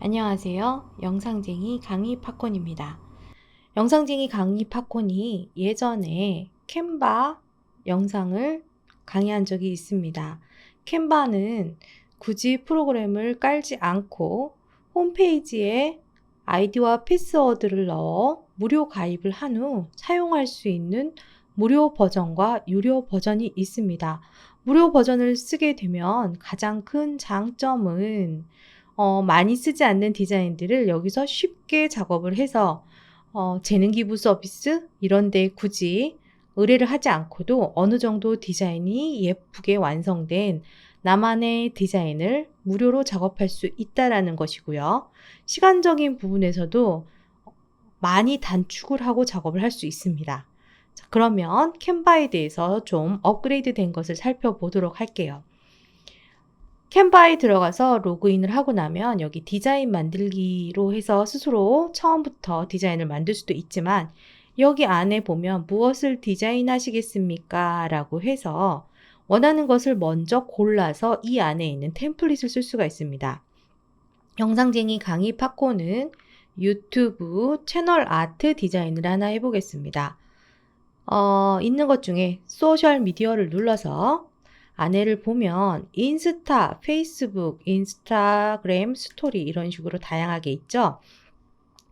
안녕하세요. 영상쟁이 강의 팝콘입니다. 영상쟁이 강의 팝콘이 예전에 캔바 영상을 강의한 적이 있습니다. 캔바는 굳이 프로그램을 깔지 않고 홈페이지에 아이디와 패스워드를 넣어 무료 가입을 한 후 사용할 수 있는 무료 버전과 유료 버전이 있습니다. 무료 버전을 쓰게 되면 가장 큰 장점은 어, 많이 쓰지 않는 디자인들을 여기서 쉽게 작업을 해서 어, 재능 기부 서비스 이런 데 굳이 의뢰를 하지 않고도 어느 정도 디자인이 예쁘게 완성된 나만의 디자인을 무료로 작업할 수 있다라는 것이고요. 시간적인 부분에서도 많이 단축을 하고 작업을 할 수 있습니다. 자, 그러면 캔바에 대해서 좀 업그레이드 된 것을 살펴보도록 할게요. 캔바에 들어가서 로그인을 하고 나면 여기 디자인 만들기로 해서 스스로 처음부터 디자인을 만들 수도 있지만 여기 안에 보면 무엇을 디자인하시겠습니까? 라고 해서 원하는 것을 먼저 골라서 이 안에 있는 템플릿을 쓸 수가 있습니다. 영상쟁이 강의 팝콘은 유튜브 채널 아트 디자인을 하나 해보겠습니다. 어, 있는 것 중에 소셜 미디어를 눌러서 안에를 보면 인스타, 페이스북, 인스타그램, 스토리 이런 식으로 다양하게 있죠.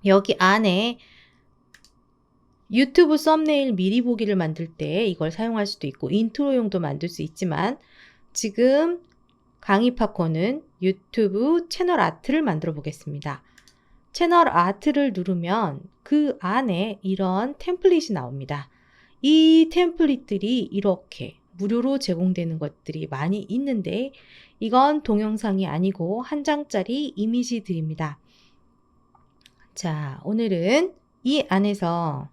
여기 안에 유튜브 썸네일 미리 보기를 만들 때 이걸 사용할 수도 있고 인트로용도 만들 수 있지만 지금 강의 팝콘은 유튜브 채널 아트를 만들어 보겠습니다. 채널 아트를 누르면 그 안에 이런 템플릿이 나옵니다. 이 템플릿들이 이렇게 무료로 제공되는 것들이 많이 있는데 이건 동영상이 아니고 한 장짜리 이미지들입니다. 자, 오늘은 이 안에서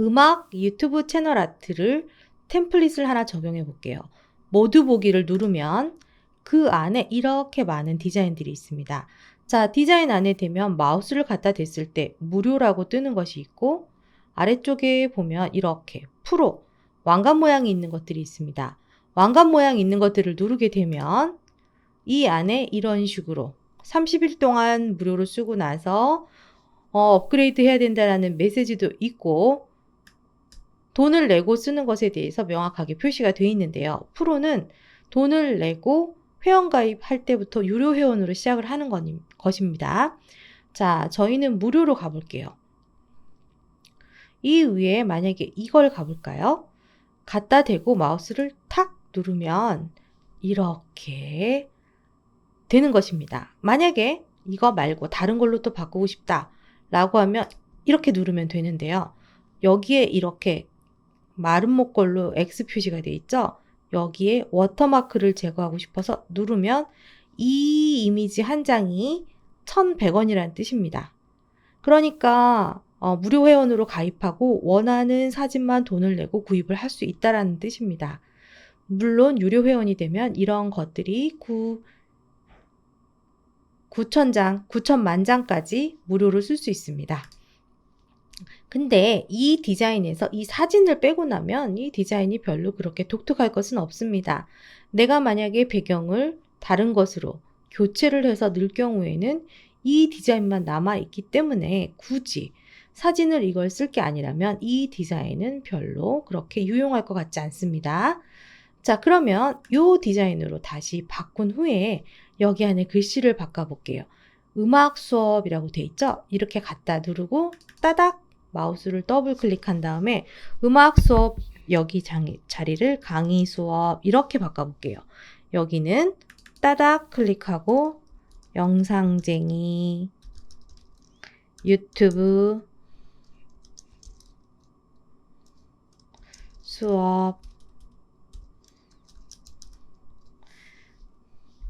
음악 유튜브 채널 아트를 템플릿을 하나 적용해 볼게요. 모두 보기를 누르면 그 안에 이렇게 많은 디자인들이 있습니다. 자, 디자인 안에 되면 마우스를 갖다 댔을 때 무료라고 뜨는 것이 있고 아래쪽에 보면 이렇게 프로 왕관 모양이 있는 것들이 있습니다. 왕관 모양이 있는 것들을 누르게 되면 이 안에 이런 식으로 30일 동안 무료로 쓰고 나서 어, 업그레이드 해야 된다라는 메시지도 있고 돈을 내고 쓰는 것에 대해서 명확하게 표시가 되어 있는데요. 프로는 돈을 내고 회원 가입할 때부터 유료 회원으로 시작을 하는 것입니다. 자, 저희는 무료로 가볼게요. 이 위에 만약에 이걸 가볼까요? 갖다 대고 마우스를 탁 누르면 이렇게 되는 것입니다. 만약에 이거 말고 다른 걸로 또 바꾸고 싶다 라고 하면 이렇게 누르면 되는데요. 여기에 이렇게 마른 목걸로 X 표시가 되어 있죠? 여기에 워터마크를 제거하고 싶어서 누르면 이 이미지 한 장이 1100원이라는 뜻입니다. 그러니까 어, 무료 회원으로 가입하고 원하는 사진만 돈을 내고 구입을 할 수 있다라는 뜻입니다. 물론 유료 회원이 되면 이런 것들이 9 9,000장, 9천만 장까지 무료로 쓸 수 있습니다. 근데 이 디자인에서 이 사진을 빼고 나면 이 디자인이 별로 그렇게 독특할 것은 없습니다. 내가 만약에 배경을 다른 것으로 교체를 해서 넣을 경우에는 이 디자인만 남아있기 때문에 굳이 사진을 이걸 쓸 게 아니라면 이 디자인은 별로 그렇게 유용할 것 같지 않습니다. 자, 그러면 이 디자인으로 다시 바꾼 후에 여기 안에 글씨를 바꿔볼게요. 음악 수업이라고 돼 있죠? 이렇게 갖다 누르고 따닥 마우스를 더블 클릭한 다음에 음악 수업 여기 장이, 자리를 강의 수업 이렇게 바꿔볼게요. 여기는 따닥 클릭하고 영상쟁이 유튜브 수업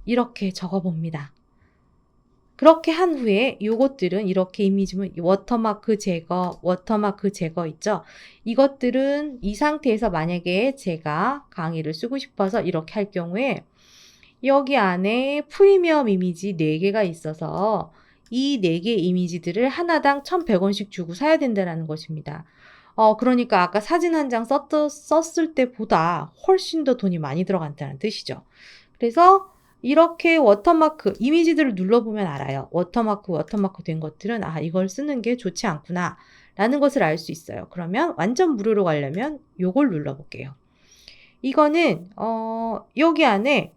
이렇게 적어 봅니다. 그렇게 한 후에 이것들은 이렇게 이미지는 워터마크 제거, 워터마크 제거 있죠? 이것들은 이 상태에서 만약에 제가 강의를 쓰고 싶어서 이렇게 할 경우에 여기 안에 프리미엄 이미지 4개가 있어서 이 4개 이미지들을 하나당 1,100원씩 주고 사야 된다는 것입니다. 어, 그러니까 아까 사진 한 장 썼을 때보다 훨씬 더 돈이 많이 들어간다는 뜻이죠. 그래서 이렇게 워터마크 이미지들을 눌러보면 알아요. 워터마크 워터마크 된 것들은 아 이걸 쓰는 게 좋지 않구나 라는 것을 알 수 있어요. 그러면 완전 무료로 가려면 요걸 눌러볼게요. 이거는 어, 여기 안에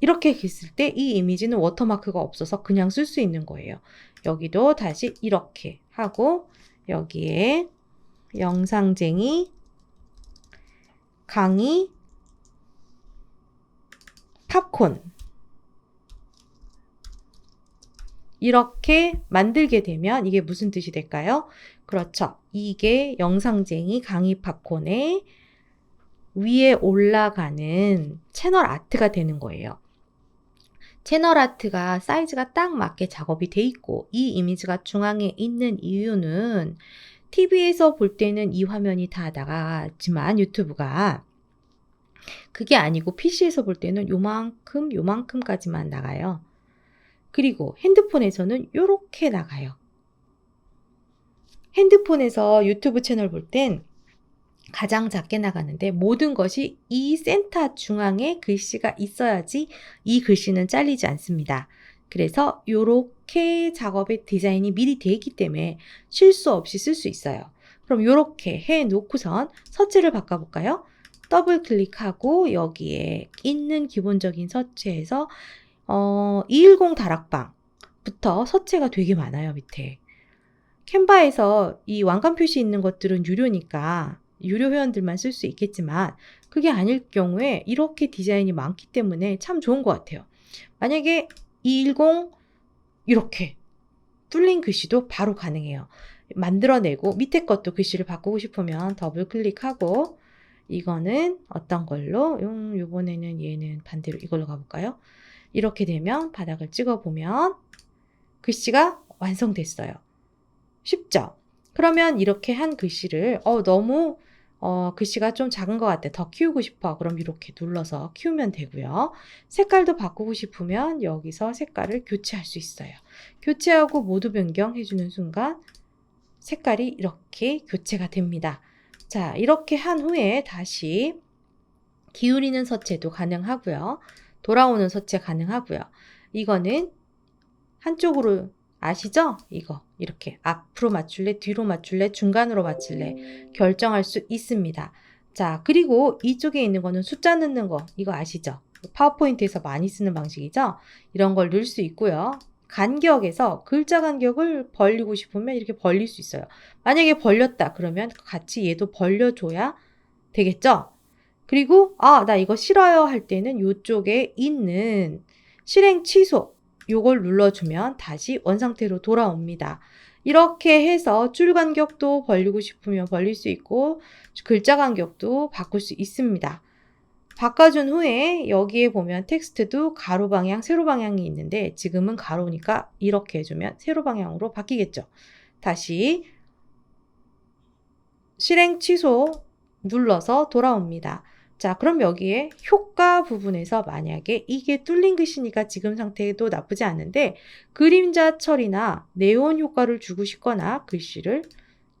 이렇게 했을 때 이 이미지는 워터마크가 없어서 그냥 쓸 수 있는 거예요. 여기도 다시 이렇게 하고 여기에 영상쟁이 강의 팝콘 이렇게 만들게 되면 이게 무슨 뜻이 될까요? 그렇죠. 이게 영상쟁이 강의 팝콘의 위에 올라가는 채널 아트가 되는 거예요. 채널 아트가 사이즈가 딱 맞게 작업이 돼 있고 이 이미지가 중앙에 있는 이유는 TV에서 볼 때는 이 화면이 다 나가지만 유튜브가 그게 아니고 PC에서 볼 때는 요만큼 요만큼까지만 나가요. 그리고 핸드폰에서는 요렇게 나가요. 핸드폰에서 유튜브 채널 볼 땐 가장 작게 나가는데 모든 것이 이 센터 중앙에 글씨가 있어야지 이 글씨는 잘리지 않습니다. 그래서 이렇게 작업의 디자인이 미리 되어 있기 때문에 실수 없이 쓸 수 있어요. 그럼 이렇게 해 놓고선 서체를 바꿔볼까요? 더블 클릭하고 여기에 있는 기본적인 서체에서 어, 210 다락방부터 서체가 되게 많아요, 밑에. 캔바에서 이 왕관 표시 있는 것들은 유료니까 유료 회원들만 쓸 수 있겠지만 그게 아닐 경우에 이렇게 디자인이 많기 때문에 참 좋은 것 같아요. 만약에 210 이렇게 뚫린 글씨도 바로 가능해요. 만들어내고 밑에 것도 글씨를 바꾸고 싶으면 더블 클릭하고 이거는 어떤 걸로 음, 요번에는 얘는 반대로 이걸로 가볼까요? 이렇게 되면 바닥을 찍어보면 글씨가 완성됐어요. 쉽죠? 그러면 이렇게 한 글씨를 어, 너무 어, 글씨가 좀 작은 것 같아. 더 키우고 싶어. 그럼 이렇게 눌러서 키우면 되고요. 색깔도 바꾸고 싶으면 여기서 색깔을 교체할 수 있어요. 교체하고 모두 변경해주는 순간 색깔이 이렇게 교체가 됩니다. 자, 이렇게 한 후에 다시 기울이는 서체도 가능하고요. 돌아오는 서체 가능하고요. 이거는 한쪽으로 아시죠? 이거 이렇게 앞으로 맞출래, 뒤로 맞출래, 중간으로 맞출래 결정할 수 있습니다. 자, 그리고 이쪽에 있는 거는 숫자 넣는 거 이거 아시죠? 파워포인트에서 많이 쓰는 방식이죠? 이런 걸 넣을 수 있고요. 간격에서 글자 간격을 벌리고 싶으면 이렇게 벌릴 수 있어요. 만약에 벌렸다 그러면 같이 얘도 벌려줘야 되겠죠? 그리고 아, 나 이거 싫어요 할 때는 이쪽에 있는 실행 취소 요걸 눌러주면 다시 원상태로 돌아옵니다. 이렇게 해서 줄 간격도 벌리고 싶으면 벌릴 수 있고 글자 간격도 바꿀 수 있습니다. 바꿔준 후에 여기에 보면 텍스트도 가로 방향, 세로 방향이 있는데 지금은 가로니까 이렇게 해주면 세로 방향으로 바뀌겠죠. 다시 실행 취소 눌러서 돌아옵니다. 자, 그럼 여기에 효과 부분에서 만약에 이게 뚫린 글씨니까 지금 상태도 나쁘지 않은데 그림자 처리나 네온 효과를 주고 싶거나 글씨를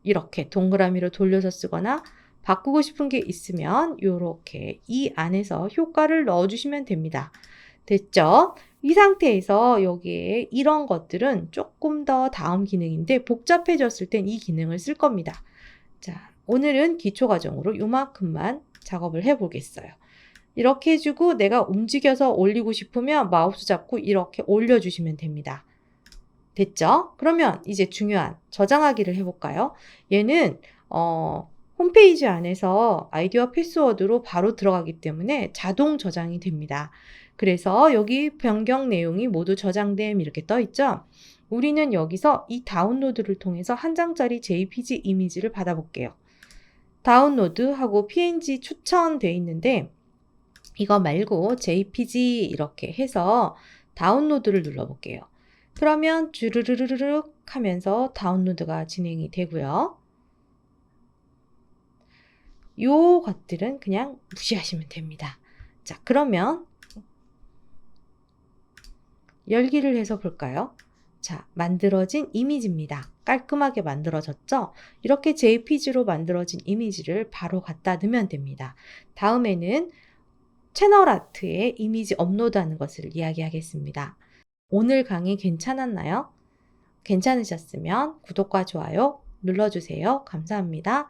이렇게 동그라미로 돌려서 쓰거나 바꾸고 싶은 게 있으면 이렇게 이 안에서 효과를 넣어주시면 됩니다. 됐죠? 이 상태에서 여기에 이런 것들은 조금 더 다음 기능인데 복잡해졌을 땐 이 기능을 쓸 겁니다. 자, 오늘은 기초 과정으로 요만큼만 작업을 해 보겠어요. 이렇게 해주고 내가 움직여서 올리고 싶으면 마우스 잡고 이렇게 올려주시면 됩니다. 됐죠? 그러면 이제 중요한 저장하기를 해볼까요? 얘는 어, 홈페이지 안에서 아이디어 패스워드로 바로 들어가기 때문에 자동 저장이 됩니다. 그래서 여기 변경 내용이 모두 저장됨 이렇게 떠 있죠? 우리는 여기서 이 다운로드를 통해서 한 장짜리 JPG 이미지를 받아볼게요. 다운로드하고 PNG 추천되어 있는데 이거 말고 JPG 이렇게 해서 다운로드를 눌러 볼게요. 그러면 주르르르륵 하면서 다운로드가 진행이 되고요. 요 것들은 그냥 무시하시면 됩니다. 자, 그러면 열기를 해서 볼까요? 자, 만들어진 이미지입니다. 깔끔하게 만들어졌죠? 이렇게 JPG로 만들어진 이미지를 바로 갖다 넣으면 됩니다. 다음에는 채널 아트에 이미지 업로드하는 것을 이야기하겠습니다. 오늘 강의 괜찮았나요? 괜찮으셨으면 구독과 좋아요 눌러주세요. 감사합니다.